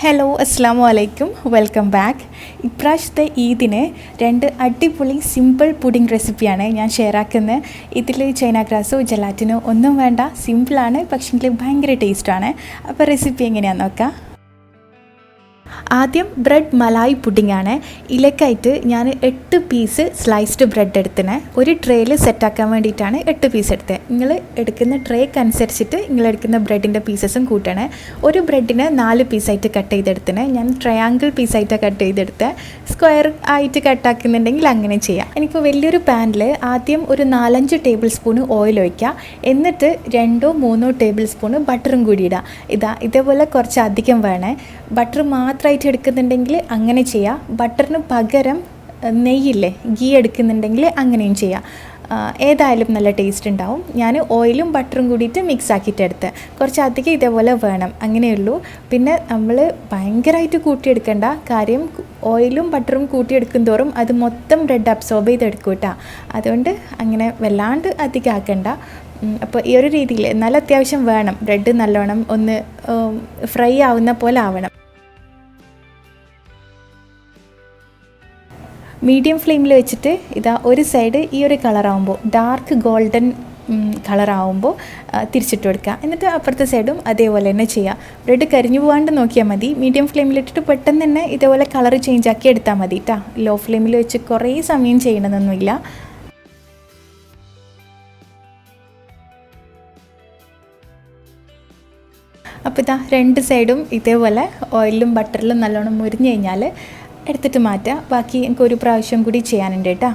Hello അസ്സാം വലൈക്കും welcome back ഇപ്രാവശ്യത്തെ ഈദിന് രണ്ട് അടിപൊളി സിമ്പിൾ പുഡിംഗ് റെസിപ്പിയാണ് ഞാൻ ഷെയർ ആക്കുന്നത് ഇതിൽ ചൈന ഗ്രാസോ ജലാറ്റിനോ ഒന്നും വേണ്ട. സിമ്പിളാണ് പക്ഷേ ഭയങ്കര ടേസ്റ്റാണ് അപ്പോൾ റെസിപ്പി എങ്ങനെയാണെന്ന് നോക്കാം. ആദ്യം ബ്രെഡ് മലായി പുഡിംഗ് ആണ്. ഇലക്കായിട്ട് ഞാൻ എട്ട് പീസ് സ്ലൈസ്ഡ് ബ്രെഡ് എടുത്തിനെ. ഒരു ട്രേയിൽ സെറ്റാക്കാൻ വേണ്ടിയിട്ടാണ് എട്ട് പീസ് എടുത്തത്. നിങ്ങൾ എടുക്കുന്ന ട്രേക്ക് അനുസരിച്ചിട്ട് നിങ്ങൾ എടുക്കുന്ന ബ്രെഡിന്റെ പീസസും കൂട്ടണേ. ഒരു ബ്രെഡിന് നാല് പീസായിട്ട് കട്ട് ചെയ്തെടുത്തിനെ. ഞാൻ ട്രയാങ്കിൾ പീസായിട്ടാണ് കട്ട് ചെയ്തെടുത്ത്. സ്ക്വയർ ആയിട്ട് കട്ടാക്കുന്നുണ്ടെങ്കിൽ അങ്ങനെ ചെയ്യാം. എനിക്ക് വലിയൊരു പാനിൽ ആദ്യം ഒരു നാലഞ്ച് ടേബിൾ സ്പൂൺ ഓയിൽ ഒഴിക്കുക എന്നിട്ട് രണ്ടോ മൂന്നോ ടേബിൾ സ്പൂൺ ബട്ടറും കൂടി ഇടുക ഇതാ ഇതേപോലെ കുറച്ച് അധികം വേണേ ബട്ടർ മാത്രമായിട്ട് എടുക്കുന്നുണ്ടെങ്കിൽ അങ്ങനെ ചെയ്യാം. ബട്ടറിന് പകരം നെയ്യില്ലേ ഗീ എടുക്കുന്നുണ്ടെങ്കിൽ അങ്ങനെയും ചെയ്യാം. ഏതായാലും നല്ല ടേസ്റ്റ് ഉണ്ടാവും. ഞാൻ ഓയിലും ബട്ടറും കൂടിയിട്ട് മിക്സ് ആക്കിയിട്ട് എടുത്ത്. കുറച്ച് അധികം ഇതേപോലെ വേണം. അങ്ങനെയുള്ളൂ. പിന്നെ നമ്മൾ ഭയങ്കരമായിട്ട് കൂട്ടിയെടുക്കേണ്ട കാര്യം ഓയിലും ബട്ടറും കൂട്ടിയെടുക്കും തോറും അത് മൊത്തം ബ്രെഡ് അബ്സോർബ് ചെയ്തെടുക്കും കേട്ടോ. അതുകൊണ്ട് അങ്ങനെ വല്ലാണ്ട് അധികം ആക്കണ്ട. അപ്പോൾ ഈ ഒരു രീതിയിൽ നല്ല അത്യാവശ്യം വേണം. ബ്രെഡ് നല്ലോണം ഒന്ന് ഫ്രൈ ആവുന്ന പോലെ ആവണം. മീഡിയം ഫ്ലെയിമിൽ വെച്ചിട്ട് ഇതാ ഒരു സൈഡ് ഈ ഒരു കളറാവുമ്പോൾ ഡാർക്ക് ഗോൾഡൻ കളറാവുമ്പോൾ തിരിച്ചിട്ട് കൊടുക്കുക. എന്നിട്ട് അപ്പുറത്തെ സൈഡും അതേപോലെ തന്നെ ചെയ്യുക. ബ്രെഡ് കരിഞ്ഞു പോകാണ്ട് നോക്കിയാൽ മതി. മീഡിയം ഫ്ലെയിമിലിട്ടിട്ട് പെട്ടെന്ന് തന്നെ ഇതേപോലെ കളർ ചേഞ്ച് ആക്കി എടുത്താൽ മതി കേട്ടോ ലോ ഫ്ലെയിമിൽ വെച്ച് കുറേ സമയം ചെയ്യണമെന്നൊന്നുമില്ല അപ്പോൾ ഇതാ രണ്ട് സൈഡും ഇതേപോലെ ഓയിലും ബട്ടറിലും നല്ലോണം മുരിഞ്ഞു കഴിഞ്ഞാൽ എടുത്തിട്ട് മാറ്റാം. ബാക്കി എനിക്കൊരു പ്രാവശ്യം കൂടി ചെയ്യാനുണ്ട് കേട്ടോ.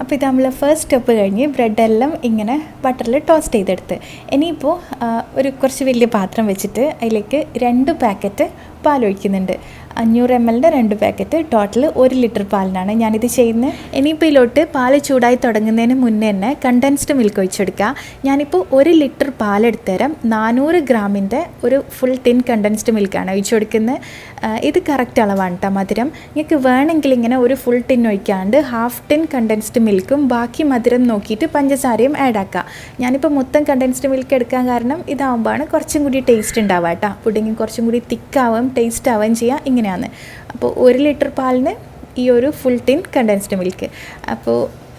അപ്പോൾ ഇത് നമ്മൾ ഫസ്റ്റ് സ്റ്റെപ്പ് കഴിഞ്ഞ് ബ്രെഡെല്ലാം ഇങ്ങനെ ബട്ടറിൽ ടോസ്റ്റ് ചെയ്തെടുത്ത്. ഇനിയിപ്പോൾ ഒരു കുറച്ച് വലിയ പാത്രം വെച്ചിട്ട് അതിലേക്ക് രണ്ട് പാക്കറ്റ് പാൽ ഒഴിക്കുന്നുണ്ട് അഞ്ഞൂറ് എം എല്ലിന്റെ രണ്ട് പാക്കറ്റ് ടോട്ടൽ ഒരു ലിറ്റർ പാലിനാണ് ഞാനിത് ചെയ്യുന്നത്. ഇനിയിപ്പോൾ ഇതിലോട്ട് പാൽ ചൂടായി തുടങ്ങുന്നതിന് മുന്നേ തന്നെ കണ്ടൻസ്ഡ് മിൽക്ക് ഒഴിച്ചെടുക്കുക. ഞാനിപ്പോൾ ഒരു ലിറ്റർ പാലെടുത്ത് തരാം നാനൂറ് ഗ്രാമിന്റെ ഒരു ഫുൾ തിൻ കണ്ടൻസ്ഡ് മിൽക്കാണ് ഒഴിച്ചു കൊടുക്കുന്നത് ഇത് കറക്റ്റ് അളവാണ് കേട്ടോ മധുരം. നിങ്ങൾക്ക് വേണമെങ്കിൽ ഇങ്ങനെ ഒരു ഫുൾ ടിൻ ഒഴിക്കാണ്ട് ഹാഫ് ടിൻ കണ്ടൻസ്ഡ് മിൽക്കും ബാക്കി മധുരം നോക്കിയിട്ട് പഞ്ചസാരയും ആഡ് ആക്കുക. ഞാനിപ്പോൾ മൊത്തം കണ്ടൻസ്ഡ് മിൽക്ക് എടുക്കാൻ കാരണം ഇതാവുമ്പോഴാണ് കുറച്ചും കൂടി ടേസ്റ്റ് ഉണ്ടാവുക കേട്ടോ പുഡിങ് കുറച്ചും കൂടി തിക്കാവും ടേസ്റ്റ് ആവുകയും ചെയ്യുക. ഇങ്ങനെയാണ് അപ്പോൾ ഒരു ലിറ്റർ പാലിന് ഈ ഒരു ഫുൾ ടിൻ കണ്ടൻസ്ഡ് മിൽക്ക് അപ്പോൾ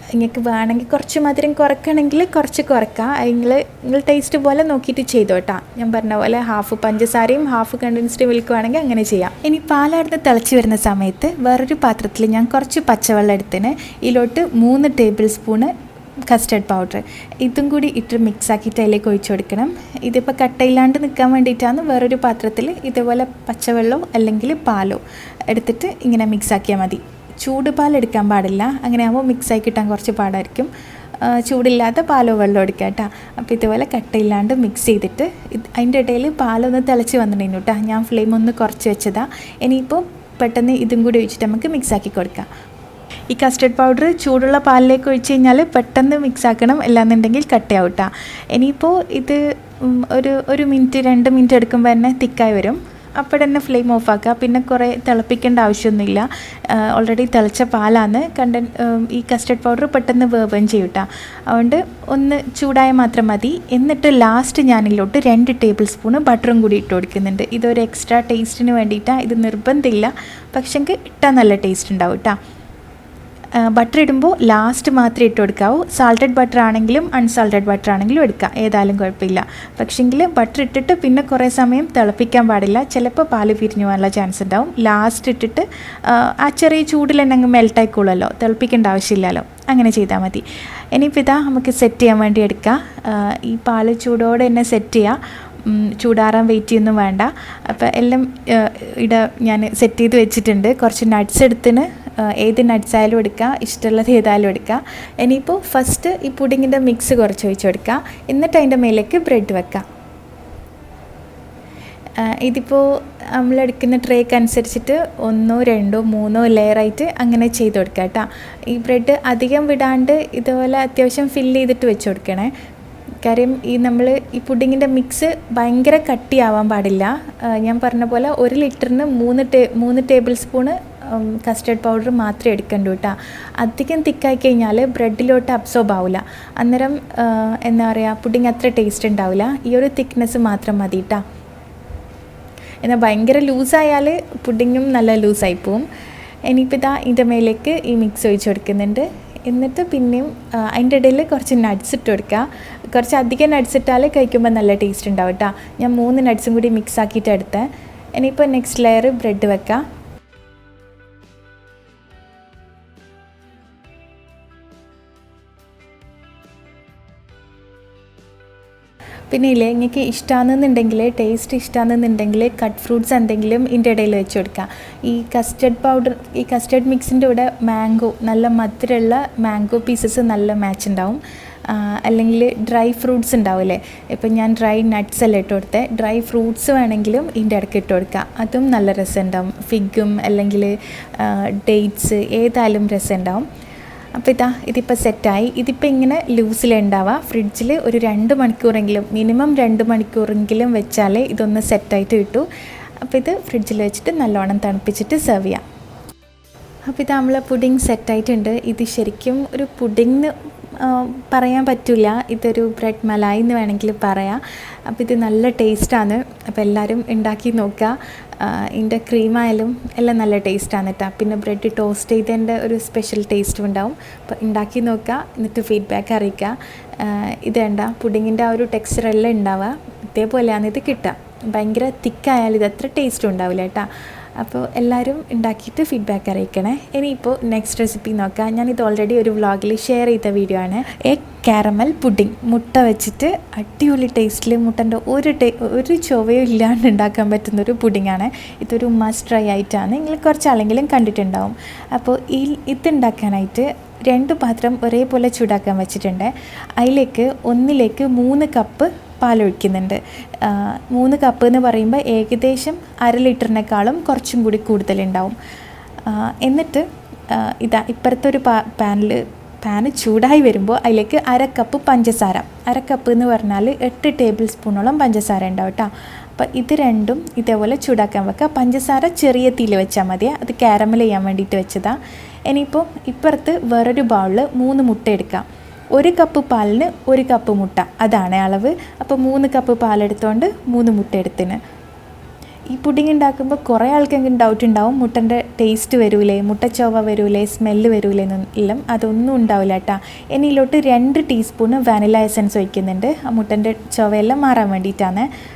നിങ്ങൾക്ക് വേണമെങ്കിൽ കുറച്ച് മധുരം കുറയ്ക്കണമെങ്കിൽ കുറച്ച് കുറയ്ക്കാം നിങ്ങൾ നിങ്ങൾ ടേസ്റ്റ് പോലെ നോക്കിയിട്ട് ചെയ്തോട്ടാ. ഞാൻ പറഞ്ഞ പോലെ ഹാഫ് പഞ്ചസാരയും ഹാഫ് കണ്ടൻസ്ഡ് മിൽക്ക് വേണമെങ്കിൽ അങ്ങനെ ചെയ്യാം. ഇനി പാലാടുന്ന് തിളച്ച് വരുന്ന സമയത്ത് വേറൊരു പാത്രത്തിൽ ഞാൻ കുറച്ച് പച്ചവെള്ളം എടുത്തിന്. ഇതിലോട്ട് മൂന്ന് ടേബിൾ സ്പൂണ് കസ്റ്റർഡ് പൗഡർ ഇതും കൂടി ഇട്ട് മിക്സ് ആക്കിയിട്ട് അതിലേക്ക് ഒഴിച്ചു കൊടുക്കണം. ഇതിപ്പോൾ കട്ടയില്ലാണ്ട് നിൽക്കാൻ വേണ്ടിയിട്ടാണ് വേറൊരു പാത്രത്തിൽ ഇതേപോലെ പച്ചവെള്ളമോ അല്ലെങ്കിൽ പാലോ എടുത്തിട്ട് ഇങ്ങനെ മിക്സ് ആക്കിയാൽ മതി. ചൂട് പാൽ എടുക്കാൻ പാടില്ല. അങ്ങനെ ആകുമ്പോൾ മിക്സ് ആയി കിട്ടാൻ കുറച്ച് പാടായിരിക്കും. ചൂടില്ലാത്ത പാലോ വെള്ളം എടുക്കുക കേട്ടോ അപ്പോൾ ഇതുപോലെ കട്ടയില്ലാണ്ട് മിക്സ് ചെയ്തിട്ട് അതിന്റെ ഇടയിൽ പാലൊന്ന് തിളച്ച് വന്നിട്ടുണ്ടായിരുന്നു കേട്ടോ ഞാൻ ഫ്ലെയിം ഒന്ന് കുറച്ച് വെച്ചതാണ് ഇനിയിപ്പോൾ പെട്ടെന്ന് ഇതും കൂടി ഒഴിച്ചിട്ട് നമുക്ക് മിക്സ് ആക്കി കൊടുക്കാം. ഈ കസ്റ്റർഡ് പൗഡർ ചൂടുള്ള പാലിലേക്ക് ഒഴിച്ച് കഴിഞ്ഞാൽ പെട്ടെന്ന് മിക്സ് ആക്കണം. അല്ലാന്നുണ്ടെങ്കിൽ കട്ടയാവും കേട്ടോ ഇനിയിപ്പോൾ ഇത് ഒരു ഒരു മിനിറ്റ് രണ്ട് മിനിറ്റ് എടുക്കുമ്പോൾ തന്നെ തിക്കായി വരും. അപ്പോൾ തന്നെ ഫ്ലെയിം ഓഫ് ആക്കുക. പിന്നെ കുറേ തിളപ്പിക്കേണ്ട ആവശ്യമൊന്നുമില്ല. ഓൾറെഡി തിളച്ച പാലാണ് കണ്ട ഈ കസ്റ്റർഡ് പൗഡർ പെട്ടെന്ന് വേവൻ ചെയ്യും കേട്ടോ അതുകൊണ്ട് ഒന്ന് ചൂടായ മാത്രം മതി. എന്നിട്ട് ലാസ്റ്റ് ഞാനിലോട്ട് രണ്ട് ടേബിൾ സ്പൂണ് ബട്ടറും കൂടി ഇട്ട് കൊടുക്കുന്നുണ്ട്. ഇതൊരു എക്സ്ട്രാ ടേസ്റ്റിന് വേണ്ടിയിട്ടാണ് ഇത് നിർബന്ധമില്ല. പക്ഷെങ്കിൽ ഇട്ടാൽ നല്ല ടേസ്റ്റ് ഉണ്ടാവും കേട്ടോ ബട്ടർ ഇടുമ്പോൾ ലാസ്റ്റ് മാത്രമേ ഇട്ട് കൊടുക്കാവൂ. സാൾട്ടഡ് ബട്ടർ ആണെങ്കിലും അൺസാൾട്ടഡ് ബട്ടർ ആണെങ്കിലും എടുക്കാം. ഏതായാലും കുഴപ്പമില്ല. പക്ഷേങ്കിൽ ബട്ടർ ഇട്ടിട്ട് പിന്നെ കുറേ സമയം തിളപ്പിക്കാൻ പാടില്ല. ചിലപ്പോൾ പാൽ പിരിഞ്ഞു പോകാനുള്ള ചാൻസ് ഉണ്ടാവും. ലാസ്റ്റ് ഇട്ടിട്ട് ആ, ചെറിയ ചൂടിൽ തന്നെ അങ്ങ് മെൽട്ടായിക്കോളുമല്ലോ തിളപ്പിക്കേണ്ട ആവശ്യമില്ലല്ലോ. അങ്ങനെ ചെയ്താൽ മതി. ഇനിയിപ്പോൾ ഇതാ നമുക്ക് സെറ്റ് ചെയ്യാൻ വേണ്ടി എടുക്കാം. ഈ പാൽ ചൂടോടെ തന്നെ സെറ്റ് ചെയ്യുക ചൂടാറാൻ വെയിറ്റ് ചെയ്യൊന്നും വേണ്ട. അപ്പോൾ എല്ലാം ഇട ഞാൻ സെറ്റ് ചെയ്ത് വെച്ചിട്ടുണ്ട്. കുറച്ച് നട്ട്സ് എടുത്തിന് ഏത് നട്ട്സ് ആയാലും എടുക്കുക ഇഷ്ടമുള്ളത് ഏതായാലും എടുക്കുക ഇനിയിപ്പോൾ ഫസ്റ്റ് ഈ പുഡിങ്ങിന്റെ മിക്സ് കുറച്ച് ഒഴിച്ച് കൊടുക്കുക എന്നിട്ട് അതിന്റെ മേലേക്ക് ബ്രെഡ് വെക്കുക ഇതിപ്പോൾ നമ്മളെടുക്കുന്ന ട്രേക്ക് അനുസരിച്ചിട്ട് ഒന്നോ രണ്ടോ മൂന്നോ ലെയറായിട്ട് അങ്ങനെ ചെയ്ത് കൊടുക്കുക കേട്ടോ. ഈ ബ്രെഡ് അധികം വിടാണ്ട് ഇതുപോലെ അത്യാവശ്യം ഫില്ല് ചെയ്തിട്ട് വെച്ച് കൊടുക്കണേ. കാര്യം ഈ നമ്മൾ ഈ പുഡിങ്ങിന്റെ മിക്സ് ഭയങ്കര കട്ടിയാവാൻ പാടില്ല. ഞാൻ പറഞ്ഞ പോലെ ഒരു ലിറ്ററിന് മൂന്ന് ടേ മൂന്ന് ടേബിൾ സ്പൂണ് കസ്റ്റർഡ് പൗഡർ മാത്രമേ എടുക്കണ്ടൂ കേട്ടോ അധികം തിക്കായി കഴിഞ്ഞാൽ ബ്രെഡിലോട്ട് അബ്സോർബ് ആവില്ല അന്നേരം എന്താ പറയുക പുഡിങ് അത്ര ടേസ്റ്റ് ഉണ്ടാവില്ല ഈ ഒരു തിക്നെസ് മാത്രം മതി കേട്ടോ എന്നാൽ ഭയങ്കര ലൂസായാൽ പുഡിങ്ങും നല്ല ലൂസായി പോവും. ഇനിയിപ്പോൾ ഇതാ ഇതിന്റെ മേലേക്ക് ഈ മിക്സ് ഒഴിച്ച് കൊടുക്കുന്നുണ്ട്. എന്നിട്ട് പിന്നെയും അതിന്റെ ഇടയിൽ കുറച്ച് നട്ട്സ് ഇട്ട് കൊടുക്കുക. കുറച്ച് അധികം നട്ട്സ് ഇട്ടാൽ കഴിക്കുമ്പോൾ നല്ല ടേസ്റ്റ് ഉണ്ടാവും കേട്ടോ ഞാൻ മൂന്ന് നട്ട്സും കൂടി മിക്സ് ആക്കിയിട്ട് എടുത്തേ. ഇനിയിപ്പോൾ നെക്സ്റ്റ് ലെയർ ബ്രെഡ് വെക്കാം. പിന്നെ ഇല്ലേ നിങ്ങൾക്ക് ഇഷ്ടമാണെന്നുണ്ടെങ്കിൽ ടേസ്റ്റ് ഇഷ്ടമാണെന്നുണ്ടെങ്കിൽ കട്ട് ഫ്രൂട്ട്സ് എന്തെങ്കിലും ഇതിന്റെ ഇടയിൽ വെച്ച് കൊടുക്കുക. ഈ കസ്റ്റർഡ് പൗഡർ ഈ കസ്റ്റർഡ് മിക്സിന്റെ കൂടെ മാംഗോ നല്ല മധുരമുള്ള മാംഗോ പീസസ് നല്ല മാച്ച് ഉണ്ടാവും. അല്ലെങ്കിൽ ഡ്രൈ ഫ്രൂട്ട്സ് ഉണ്ടാവില്ലേ? ഇപ്പം ഞാൻ ഡ്രൈ നട്ട്സ് അല്ലേ ഇട്ട് കൊടുത്തത് ഡ്രൈ ഫ്രൂട്ട്സ് വേണമെങ്കിലും ഇതിന്റെ ഇടയ്ക്ക് ഇട്ട് കൊടുക്കുക. അതും നല്ല രസം ഉണ്ടാവും. ഫിഗും അല്ലെങ്കിൽ ഡേറ്റ്സ് ഏതായാലും രസം ഉണ്ടാവും. അപ്പോൾ ഇതാ ഇതിപ്പോൾ സെറ്റായി. ഇതിപ്പോൾ ഇങ്ങനെ ലൂസിലുണ്ടാവുക ഫ്രിഡ്ജിൽ ഒരു രണ്ട് മണിക്കൂറെങ്കിലും മിനിമം രണ്ട് മണിക്കൂറെങ്കിലും വെച്ചാലേ ഇതൊന്ന് സെറ്റായിട്ട് കിട്ടൂ. അപ്പോൾ ഇത് ഫ്രിഡ്ജിൽ വെച്ചിട്ട് നല്ലോണം തണുപ്പിച്ചിട്ട് സെർവ് ചെയ്യാം. അപ്പോൾ ഇത് നമ്മളെ പുഡിങ് സെറ്റായിട്ടുണ്ട്. ഇത് ശരിക്കും ഒരു പുഡിങ് പറയാൻ പറ്റില്ല ഇതൊരു ബ്രെഡ് മലായി എന്ന് വേണമെങ്കിൽ പറയാം. അപ്പോൾ ഇത് നല്ല ടേസ്റ്റാണ്. അപ്പോൾ എല്ലാവരും ഉണ്ടാക്കി നോക്കുക. ഇതിന്റെ ക്രീമായാലും എല്ലാം നല്ല ടേസ്റ്റാണ് കേട്ടോ പിന്നെ ബ്രെഡ് ടോസ്റ്റ് ചെയ്തതിന്റെ ഒരു സ്പെഷ്യൽ ടേസ്റ്റും ഉണ്ടാവും. അപ്പോൾ ഉണ്ടാക്കി നോക്കുക. എന്നിട്ട് ഫീഡ്ബാക്ക് അറിയിക്കുക. ഇത് വേണ്ട പുഡിങ്ങിന്റെ ആ ഒരു ടെക്സ്ചർ എല്ലാം ഉണ്ടാവുക. ഇതേപോലെയാണ് ഇത് കിട്ടുക. ഭയങ്കര തിക്കായാലും ഇത് അത്ര ടേസ്റ്റും ഉണ്ടാവില്ല കേട്ടോ അപ്പോൾ എല്ലാവരും ഉണ്ടാക്കിയിട്ട് ഫീഡ്ബാക്ക് അറിയിക്കണേ. ഇനിയിപ്പോൾ നെക്സ്റ്റ് റെസിപ്പി നോക്കാം. ഞാനിത് ഓൾറെഡി ഒരു വ്ളോഗിൽ ഷെയർ ചെയ്ത വീഡിയോ ആണ്. എഗ് കാരമൽ പുഡിംഗ് മുട്ട വെച്ചിട്ട് അടിപൊളി ടേസ്റ്റിൽ മുട്ടന്റെ ഒരു ടേ ഒരു ചൊവയും ഇല്ലാണ്ട് ഉണ്ടാക്കാൻ പറ്റുന്ന ഒരു പുഡിങ്ങാണ് ഇതൊരു മസ്റ്റ് ട്രൈ ആയിട്ടാണ്. നിങ്ങൾ കുറച്ചാളെങ്കിലും കണ്ടിട്ടുണ്ടാവും. അപ്പോൾ ഈ ഇതുണ്ടാക്കാനായിട്ട് രണ്ട് പാത്രം ഒരേപോലെ ചൂടാക്കാൻ വെച്ചിട്ടുണ്ട്. അതിലേക്ക് ഒന്നിലേക്ക് മൂന്ന് കപ്പ് പാലൊഴിക്കുന്നുണ്ട്. മൂന്ന് കപ്പ് എന്ന് പറയുമ്പോൾ ഏകദേശം അര ലിറ്ററിനേക്കാളും കുറച്ചും കൂടി കൂടുതലുണ്ടാവും. എന്നിട്ട് ഇതാ ഇപ്പുറത്തെ ഒരു പാ പാനിൽ പാന് ചൂടായി വരുമ്പോൾ അതിലേക്ക് അര കപ്പ് പഞ്ചസാര. അര കപ്പ് എന്ന് പറഞ്ഞാൽ എട്ട് ടേബിൾ സ്പൂണോളം പഞ്ചസാര ഉണ്ടാവും കേട്ടോ അപ്പോൾ ഇത് രണ്ടും ഇതേപോലെ ചൂടാക്കാൻ വെക്കുക. പഞ്ചസാര ചെറിയ തീയിൽ വെച്ചാൽ മതി. അത് കാരമൽ ചെയ്യാൻ വേണ്ടിയിട്ട് വെച്ചതാണ് ഇനിയിപ്പോൾ ഇപ്പുറത്ത് വേറൊരു ബൗളിൽ മൂന്ന് മുട്ട എടുക്കാം. ഒരു കപ്പ് പാലിന് ഒരു കപ്പ് മുട്ട. അതാണ് അളവ്. അപ്പോൾ മൂന്ന് കപ്പ് പാലെടുത്തോണ്ട് മൂന്ന് മുട്ട എടുത്തിന്. ഈ പുഡിംഗ് ഉണ്ടാക്കുമ്പോൾ കുറേ ആൾക്കെങ്കിലും ഡൗട്ട് ഉണ്ടാവും. മുട്ടന്റെ ടേസ്റ്റ് വരൂലേ മുട്ട ചൊവ വരൂലേ സ്മെല്ല് വരൂലേ എന്നെല്ലാം അതൊന്നും ഉണ്ടാവില്ല കേട്ടോ. എന്നിലോട്ട് രണ്ട് ടീസ്പൂണ് വാനില എസൻസ് ഒഴിക്കുന്നുണ്ട്. ആ മുട്ടന്റെ ചൊവയെല്ലാം മാറാൻ വേണ്ടിയിട്ടാണ്.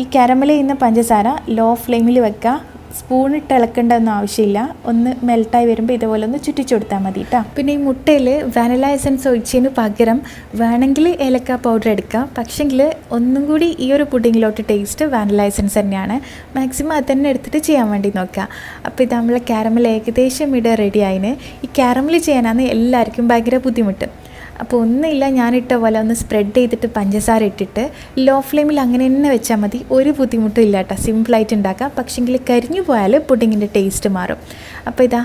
ഈ കാരമൽ ചെയ്യുന്ന പഞ്ചസാര ലോ ഫ്ലെയിമിൽ വെക്കുക സ്പൂൺ ഇട്ട് ഇളക്കേണ്ടതൊന്നും ആവശ്യമില്ല. ഒന്ന് മെൽട്ടായി വരുമ്പോൾ ഇതുപോലെ ഒന്ന് ചുറ്റിച്ചു കൊടുത്താൽ മതി കേട്ടോ പിന്നെ ഈ മുട്ടയിൽ വാനില എസൻസ് ഒഴിച്ചതിന് പകരം വേണമെങ്കിൽ ഏലക്ക പൗഡർ എടുക്കാം. പക്ഷെങ്കിൽ ഒന്നും കൂടി ഈ ഒരു പുഡിങ്ങിലോട്ട് ടേസ്റ്റ് വാനില എസൻസ് തന്നെയാണ്. മാക്സിമം അത് തന്നെ എടുത്തിട്ട് ചെയ്യാൻ വേണ്ടി നോക്കുക. അപ്പോൾ ഇത് നമ്മളെ ക്യാരമൽ ഏകദേശം ഇവിടെ റെഡി ആയിന്. ഈ ക്യാരമൽ ചെയ്യാനാണ് എല്ലാവർക്കും ഭയങ്കര ബുദ്ധിമുട്ട്. അപ്പോൾ ഒന്നുമില്ല ഞാനിട്ട പോലെ ഒന്ന് സ്പ്രെഡ് ചെയ്തിട്ട് പഞ്ചസാര ഇട്ടിട്ട് ലോ ഫ്ലെയിമിൽ അങ്ങനെ തന്നെ വെച്ചാൽ മതി. ഒരു ബുദ്ധിമുട്ടും ഇല്ല കേട്ടോ. സിമ്പിളായിട്ട് ഉണ്ടാക്കാം. പക്ഷേങ്കിൽ കരിഞ്ഞു പോയാൽ പുഡിങ്ങിന്റെ ടേസ്റ്റ് മാറും. അപ്പോൾ ഇതാ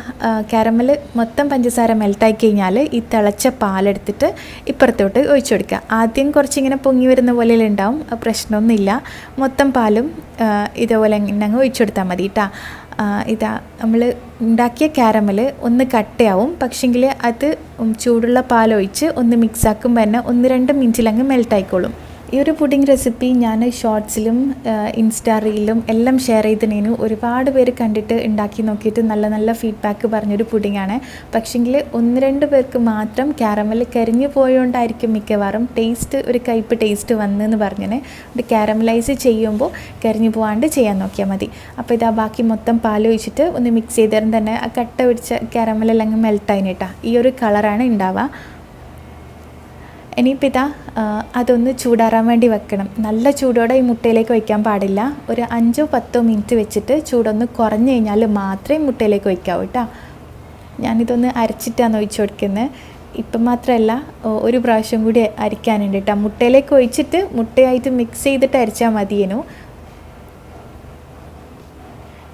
കാരമൽ മൊത്തം പഞ്ചസാര മെൽട്ടായി കഴിഞ്ഞാൽ ഈ തിളച്ച പാലെടുത്തിട്ട് ഇപ്പുറത്തോട്ട് ഒഴിച്ചു കൊടുക്കുക. ആദ്യം കുറച്ചിങ്ങനെ പൊങ്ങി വരുന്ന പോലെ ഉണ്ടാവും. പ്രശ്നമൊന്നുമില്ല. മൊത്തം പാലും ഇതേപോലെ ഇങ്ങനെ അങ്ങ് ഒഴിച്ചു കൊടുത്താൽ മതി കേട്ടോ. ഇതാ നമ്മൾ ഉണ്ടാക്കിയ കാരമൽ ഒന്ന് കട്ടയാവും. പക്ഷെങ്കിൽ അത് ചൂടുള്ള പാലൊഴിച്ച് ഒന്ന് മിക്സാക്കുമ്പോൾ തന്നെ ഒന്ന് രണ്ട് മിനിറ്റിലങ്ങ് മെൽട്ടായിക്കോളും ഈ ഒരു പുഡിംഗ് റെസിപ്പി ഞാൻ ഷോർട്സിലും ഇൻസ്റ്റാ റീലും എല്ലാം ഷെയർ ചെയ്തിനേനു. ഒരുപാട് പേര് കണ്ടിട്ട് ഉണ്ടാക്കി നോക്കിയിട്ട് നല്ല നല്ല ഫീഡ്ബാക്ക് പറഞ്ഞൊരു പുഡിങ്ങാണ്. പക്ഷെങ്കിൽ ഒന്ന് രണ്ട് പേർക്ക് മാത്രം ക്യാരമൽ കരിഞ്ഞു പോയോണ്ടായിരിക്കും മിക്കവാറും ടേസ്റ്റ് ഒരു കയ്പ് ടേസ്റ്റ് വന്നെന്ന് പറഞ്ഞിന്. അത് ക്യാരമലൈസ് ചെയ്യുമ്പോൾ കരിഞ്ഞു പോകാണ്ട് ചെയ്യാൻ നോക്കിയാൽ മതി. അപ്പോൾ ഇതാ ബാക്കി മൊത്തം പാൽ ഒഴിച്ചിട്ട് ഒന്ന് മിക്സ് ചെയ്തേരം തന്നെ ആ കട്ട പിടിച്ച ക്യാരമലെല്ലാം അങ്ങ് മെൽട്ടായിന് കേട്ടോ ഈ ഒരു കളറാണ് ഉണ്ടാവുക. ഇനിയിപ്പോൾ ഇതാ അതൊന്ന് ചൂടാറാൻ വേണ്ടി വെക്കണം. നല്ല ചൂടോടെ ഈ മുട്ടയിലേക്ക് വയ്ക്കാൻ പാടില്ല. ഒരു അഞ്ചോ പത്തോ മിനിറ്റ് വെച്ചിട്ട് ചൂടൊന്ന് കുറഞ്ഞു കഴിഞ്ഞാൽ മാത്രമേ മുട്ടയിലേക്ക് വയ്ക്കാവൂ കേട്ടോ ഞാനിതൊന്ന് അരച്ചിട്ടാണ് ഒഴിച്ചു കൊടുക്കുന്നത്. ഇപ്പം മാത്രമല്ല ഒരു പ്രാവശ്യം കൂടി അരിക്കാനുണ്ട് കേട്ടോ മുട്ടയിലേക്ക് ഒഴിച്ചിട്ട് മുട്ടയായിട്ട് മിക്സ് ചെയ്തിട്ട് അരച്ചാൽ മതിയേനു.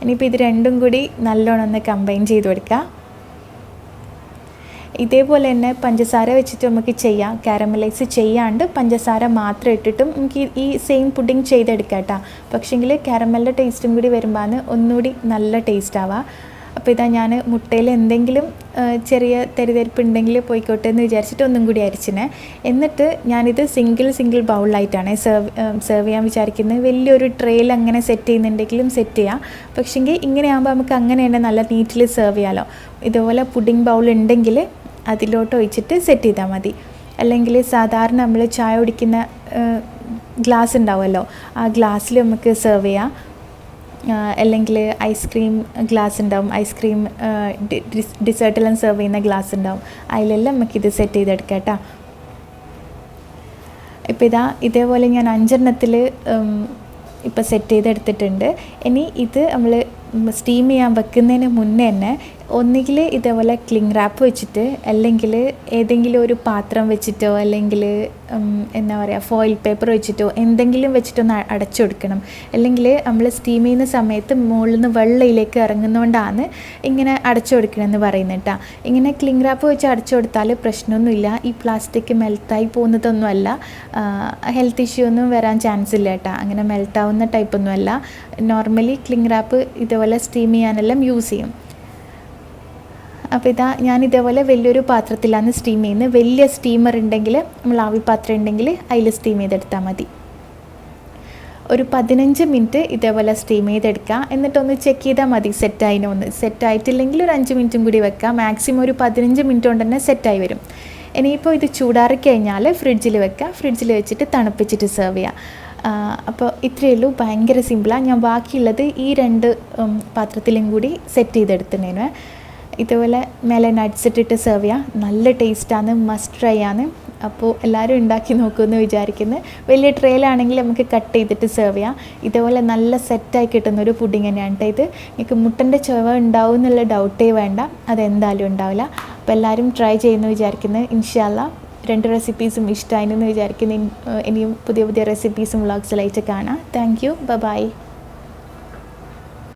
ഇനിയിപ്പോൾ ഇത് രണ്ടും കൂടി നല്ലോണം ഒന്ന് കമ്പൈൻ ചെയ്ത് കൊടുക്കുക ഇതേപോലെ തന്നെ പഞ്ചസാര വെച്ചിട്ട് നമുക്ക് ചെയ്യാം. കാരമലൈസ് ചെയ്യാണ്ട് പഞ്ചസാര മാത്രം ഇട്ടിട്ടും നമുക്ക് ഈ- സെയിം പുഡിങ് ചെയ്തെടുക്കാം കേട്ടോ. പക്ഷേങ്കിൽ കാരമലിന്റെ ടേസ്റ്റും കൂടി വരുമ്പോൾ ഒന്നുകൂടി നല്ല ടേസ്റ്റ് ആവാം അപ്പോൾ ഇതാ ഞാൻ മുട്ടയിൽ എന്തെങ്കിലും ചെറിയ തെരിതെരിപ്പ് ഉണ്ടെങ്കിൽ പോയിക്കോട്ടെ എന്ന് വിചാരിച്ചിട്ട് ഒന്നും കൂടി അരിച്ചിനെ. എന്നിട്ട് ഞാനിത് സിംഗിൾ സിംഗിൾ ബൗളിലായിട്ടാണ് സെർവ് സെർവ് ചെയ്യാൻ വിചാരിക്കുന്നത്. വലിയൊരു ട്രെയിൽ അങ്ങനെ സെറ്റ് ചെയ്യുന്നുണ്ടെങ്കിലും സെറ്റ് ചെയ്യാം. പക്ഷേങ്കിൽ ഇങ്ങനെയാകുമ്പോൾ നമുക്ക് അങ്ങനെ തന്നെ നല്ല നീറ്റിൽ സെർവ് ചെയ്യാമല്ലോ ഇതുപോലെ പുഡിംഗ് ബൗൾ ഉണ്ടെങ്കിൽ അതിലോട്ട് ഒഴിച്ചിട്ട് സെറ്റ് ചെയ്താൽ മതി. അല്ലെങ്കിൽ സാധാരണ നമ്മൾ ചായ കുടിക്കുന്ന ഗ്ലാസ് ഉണ്ടാവുമല്ലോ. ആ ഗ്ലാസ്സിൽ നമുക്ക് സെർവ് ചെയ്യാം. അല്ലെങ്കിൽ ഐസ്ക്രീം ഗ്ലാസ് ഉണ്ടാവും. ഐസ്ക്രീം ഡിസേർട്ടെല്ലാം സെർവ് ചെയ്യുന്ന ഗ്ലാസ് ഉണ്ടാവും. അതിലെല്ലാം നമുക്കിത് സെറ്റ് ചെയ്തെടുക്കാം കേട്ടോ. ഇപ്പോൾ ഇതാ ഇതേപോലെ ഞാൻ അഞ്ചെണ്ണത്തിൽ ഇപ്പോൾ സെറ്റ് ചെയ്തെടുത്തിട്ടുണ്ട്. ഇനി ഇത് നമ്മൾ സ്റ്റീം ചെയ്യാൻ വെക്കുന്നതിന് മുന്നേ തന്നെ ഒന്നുകിൽ ഇതേപോലെ ക്ലിങ് റാപ്പ് വെച്ചിട്ട് അല്ലെങ്കിൽ ഏതെങ്കിലും ഒരു പാത്രം വെച്ചിട്ടോ അല്ലെങ്കിൽ എന്താ പറയുക ഫോയിൽ പേപ്പർ വെച്ചിട്ടോ എന്തെങ്കിലും വെച്ചിട്ടൊന്ന് അടച്ചു കൊടുക്കണം. അല്ലെങ്കിൽ നമ്മൾ സ്റ്റീം ചെയ്യുന്ന സമയത്ത് മുകളിൽ നിന്ന് വെള്ളയിലേക്ക് ഇറങ്ങുന്നതുകൊണ്ടാണ് ഇങ്ങനെ അടച്ചു കൊടുക്കണമെന്ന് പറയുന്നത് കേട്ടോ ഇങ്ങനെ ക്ലിങ് റാപ്പ് വെച്ച് അടച്ചു കൊടുത്താൽ പ്രശ്നമൊന്നുമില്ല. ഈ പ്ലാസ്റ്റിക് മെൽറ്റായി പോകുന്നതൊന്നുമല്ല. ഹെൽത്ത് ഇഷ്യൂ ഒന്നും വരാൻ ചാൻസ് ഇല്ല കേട്ടോ അങ്ങനെ മെൽറ്റാവുന്ന ടൈപ്പൊന്നുമല്ല നോർമലി ക്ലിങ് റാപ്പ് ഇതുപോലെ സ്റ്റീം ചെയ്യാനെല്ലാം യൂസ് ചെയ്യും. അപ്പോൾ ഇതാ ഞാൻ ഇതേപോലെ വലിയൊരു പാത്രത്തിലാണ് സ്റ്റീം ചെയ്യുന്നത്. വലിയ സ്റ്റീമർ ഉണ്ടെങ്കിൽ നമ്മൾ ആവി പാത്രം ഉണ്ടെങ്കിൽ അതിൽ സ്റ്റീം ചെയ്തെടുത്താൽ മതി. ഒരു പതിനഞ്ച് മിനിറ്റ് ഇതേപോലെ സ്റ്റീം ചെയ്തെടുക്കുക. എന്നിട്ടൊന്ന് ചെക്ക് ചെയ്താൽ മതി സെറ്റായിനോ ഒന്ന് സെറ്റായിട്ടില്ലെങ്കിൽ ഒരു അഞ്ച് മിനിറ്റും കൂടി വെക്കാം മാക്സിമം ഒരു പതിനഞ്ച് മിനിറ്റ് കൊണ്ട് തന്നെ സെറ്റായി വരും. ഇനിയിപ്പോൾ ഇത് ചൂടാറി കഴിഞ്ഞാൽ ഫ്രിഡ്ജിൽ വെക്കുക. ഫ്രിഡ്ജിൽ വെച്ചിട്ട് തണുപ്പിച്ചിട്ട് സെർവ് ചെയ്യുക. അപ്പോൾ ഇത്രയേ ഉള്ളൂ. ഭയങ്കര സിമ്പിളാണ് ഞാൻ ബാക്കിയുള്ളത് ഈ രണ്ട് പാത്രത്തിലും കൂടി സെറ്റ് ചെയ്തെടുത്തിനേനു ഇതുപോലെ മേലെ നട്ട്സ് ഇട്ടിട്ട് സെർവ് ചെയ്യാം. നല്ല ടേസ്റ്റാണ് മസ്റ്റ് ട്രൈ ആണ്. അപ്പോൾ എല്ലാവരും ഉണ്ടാക്കി നോക്കുമെന്ന് വിചാരിക്കുന്നു. വലിയ ട്രെയിലാണെങ്കിൽ നമുക്ക് കട്ട് ചെയ്തിട്ട് സെർവ് ചെയ്യാം. ഇതേപോലെ നല്ല സെറ്റായി കിട്ടുന്ന ഒരു പുഡിങ് തന്നെയാണ് കേട്ടോ ഇത്. നിങ്ങൾക്ക് മുട്ടന്റെ ചുവ ഉണ്ടാവും എന്നുള്ള ഡൗട്ടേ വേണ്ട. അതെന്തായാലും ഉണ്ടാവില്ല. അപ്പോൾ എല്ലാവരും ട്രൈ ചെയ്യുമെന്ന് വിചാരിക്കുന്നു. ഇൻഷാല്ല രണ്ട് റെസിപ്പീസും ഇഷ്ടമായിരുന്നു എന്ന് വിചാരിക്കുന്നു. ഇനിയും പുതിയ പുതിയ റെസിപ്പീസും വ്ളോഗ്സിലായിട്ട് കാണാം. Thank you by